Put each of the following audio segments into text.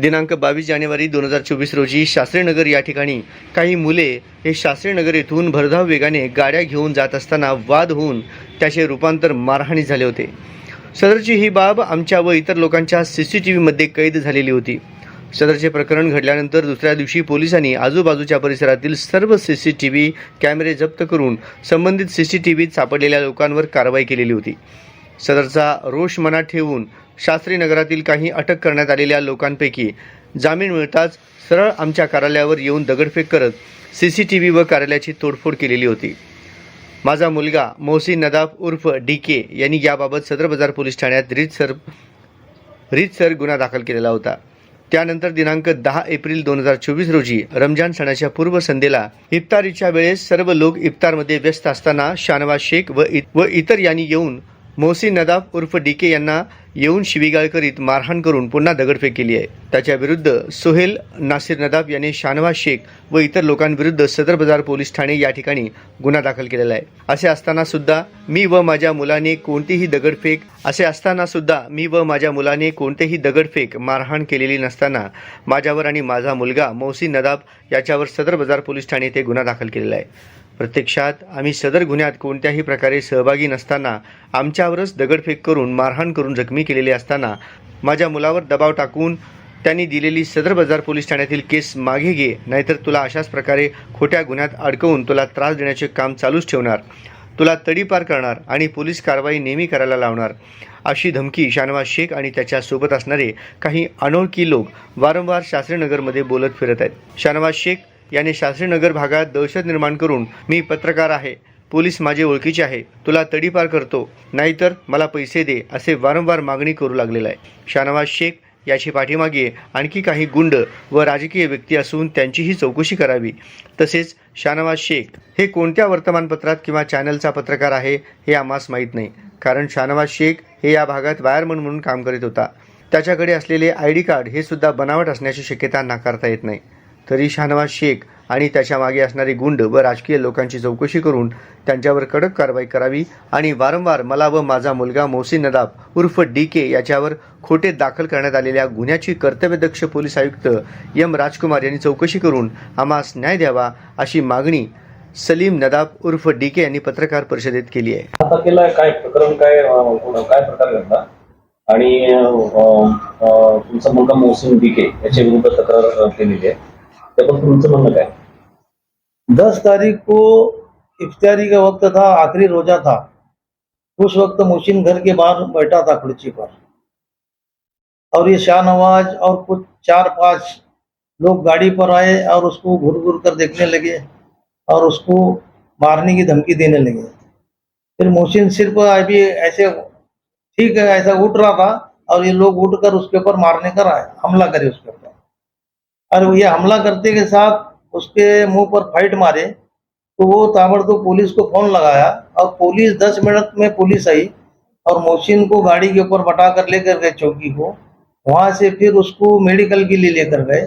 दिनांक बावीस जानेवारी दोन हजार चोवीस रोजी शास्त्रीनगर या ठिकाणी काही मुले हे शास्त्रीनगर येथून भरधाव वेगाने गाड्या घेऊन जात असताना वाद होऊन त्याचे रूपांतर मारहाणी झाले होते. सदरची ही बाब आमच्या व इतर लोकांच्या सी सी टी व्हीमध्ये कैद झालेली होती. सदरचे प्रकरण घडल्यानंतर दुसऱ्या दिवशी पोलिसांनी आजूबाजूच्या परिसरातील सर्व सी सी टी व्ही कॅमेरे जप्त करून संबंधित सी सी टी व्हीत सापडलेल्या लोकांवर कारवाई केलेली होती. सदरचा रोष मनात ठेवून शास्त्री नगरातील काही अटक करण्यात आलेल्या लोकांपैकी जामीन मिळताच सरळ आमच्या कार्यालयावर येऊन दगडफेक करत सी सी टी व्ही व कार्यालयाची तोडफोड केलेली होती. माझा मुलगा मोहसिन नदाफ उर्फ डी के यांनी याबाबत सदर बाजार पोलीस ठाण्यात रीतसर रीतसर गुन्हा दाखल केलेला होता. त्यानंतर दिनांक दहा एप्रिल दोन हजार चोवीस रोजी रमजान सणाच्या पूर्वसंध्येला इफ्तारीच्या वेळेस सर्व लोक इफ्तारमध्ये व्यस्त असताना शानवाज शेख व इ- व इतर यांनी येऊन मोहसिन नदाफ उर्फ डी के यांना येऊन शिवीगाळ करीत मारहाण करून पुन्हा दगडफेक केली आहे. त्याच्या विरुद्ध सोहेल नासिर नदाफ यांनी शानवाज शेख व इतर लोकांविरुद्ध सदर बाजार पोलीस ठाणे या ठिकाणी गुन्हा दाखल केलेला आहे. असे असताना सुद्धा मी व माझ्या मुलाने कोणतीही दगडफेक असे असताना सुद्धा मी व माझ्या मुलाने कोणतेही दगडफेक मारहाण केलेली नसताना माझ्यावर आणि माझा मुलगा मोहसिन नदाब याच्यावर सदर बाजार पोलीस ठाणे येथे गुन्हा दाखल केलेला आहे. प्रत्यक्षात आम्ही सदर गुन्ह्यात कोणत्याही प्रकारे सहभागी नसताना आमच्यावरच दगडफेक करून मारहाण करून जखमी केलेले असताना माझ्या मुलावर दबाव टाकून त्यांनी दिलेली सदर बाजार पोलीस ठाण्यातील केस मागे घे नाहीतर तुला अशाच प्रकारे खोट्या गुन्ह्यात अडकवून तुला त्रास देण्याचे काम चालूच ठेवणार. तुला तडीपार करणार आणि पोलीस कारवाई नेहमी करायला लावणार. अशी धमकी शानवाज शेख आणि त्याच्या सोबत असणारे काही अनोळखी लोक वारंवार शास्त्रीनगरमध्ये बोलत फिरत आहेत. शानवाज शेख याने शास्त्रीनगर भागात दहशत निर्माण करून मी पत्रकार आहे. पोलीस माझे ओळखीचे आहे. तुला तडीपार करतो. नाहीतर मला पैसे दे असे वारंवार मागणी करू लागलेला आहे. शानवाज शेख याची पाठीमागे आणखी काही गुंड व राजकीय व्यक्ती असून त्यांचीही चौकशी करावी. तसेच शानवाज शेख हे कोणत्या वर्तमानपत्रात किंवा चॅनलचा पत्रकार आहे हे आम्हास माहीत नाही. कारण शानवाज शेख हे या भागात वायरमन म्हणून काम करीत होता. त्याच्याकडे असलेले आय डी कार्ड हे सुद्धा बनावट असण्याची शक्यता नाकारता येत नाही. तरी शाहनवाज शेख आणि त्याच्यामागे असणारे गुंड व राजकीय लोकांची चौकशी करून त्यांच्यावर कडक कारवाई करावी आणि वारंवार मला व माझा मुलगा मोहसिन नदाब उर्फ डी के याच्यावर खोटे दाखल करण्यात आलेल्या गुन्ह्याची कर्तव्यदक्ष पोलीस आयुक्त एम राजकुमार यांनी चौकशी करून आम्हास न्याय द्यावा अशी मागणी सलीम नदाब उर्फ डी के यांनी पत्रकार परिषदेत केली आहे. काय प्रकरण काय काय प्रकार घडला? आणि तुमचा मुलगा मोहसिन के याच्या विरुद्ध तक्रार केलेली आहे. दस तारीख को इफ्तारी का वक्त था, आखिरी रोजा था। उस वक्त मुशीन घर के बाहर बैठा था खुर्ची पर। और ये शाहनवाज और कुछ चार पाँच लोग गाड़ी पर आए और उसको घुर घुर कर देखने लगे और उसको मारने की धमकी देने लगे। फिर मोहसिन सिर्फ़ अभी ऐसे, ठीक है, ऐसा उठ रहा था और ये लोग उठकर उसके ऊपर मारने कर आए, हमला करे उसके ऊपर और ये हमला करते के साथ उसके मुँह पर फाइट मारे तो वो ताबड़तोड़ पुलिस को फ़ोन लगाया और पुलिस दस मिनट में पुलिस आई और मोहसिन को गाड़ी के ऊपर बटा कर लेकर गए चौकी को। वहाँ से फिर उसको मेडिकल के लिए लेकर गए।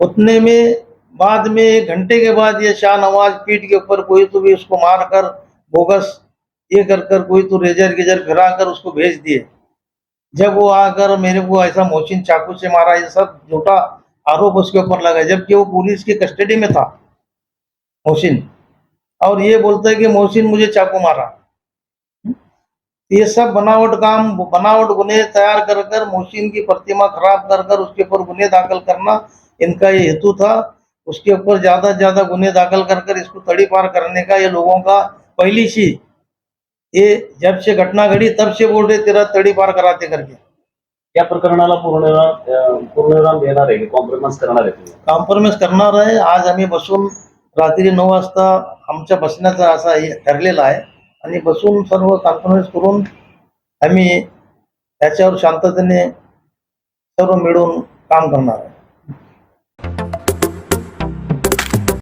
उतने में बाद में एक घंटे के बाद ये शाह नवाज़ पीठ के ऊपर कोई तो भी उसको मार कर बोगस ये कर कर कोई तो रेजर गेजर फिरा कर उसको भेज दिए। जब वो आकर मेरे को ऐसा मोहसिन चाकू से मारा, ये सब झूठा आरोप उसके ऊपर लगा जबकि वो पुलिस की कस्टडी में था, मोहसिन। और ये बोलता है कि मोहसिन मुझे चाकू मारा। ये सब बनावट काम, बनावट गुने तैयार कर कर मोहसिन की प्रतिमा खराब कर कर उसके ऊपर गुने दाखिल करना इनका ये हेतु था। उसके ऊपर ज़्यादा से ज़्यादा गुने दाखिल कर कर इसको तड़ी पार करने का ये लोगों का पहली सी ये जब से घटना घड़ी तब से बोल रहे तेरा तड़ी पार कराते करके. या प्रकरणाला पूर्ण पूर्णविराम देणार आहे कॉम्प्रोमाइज करणार आहे तुम्ही. कॉम्प्रोमाइज करणार आहे. आज आम्ही बसून रात्री नऊ वाजता आमच्या बसण्याचा असा हे ठरलेला आहे. आणि बसून सर्व कॉम्प्रोमाइज करून आम्ही त्याच्यावर शांततेने सर्व मिळून काम करणार आहे.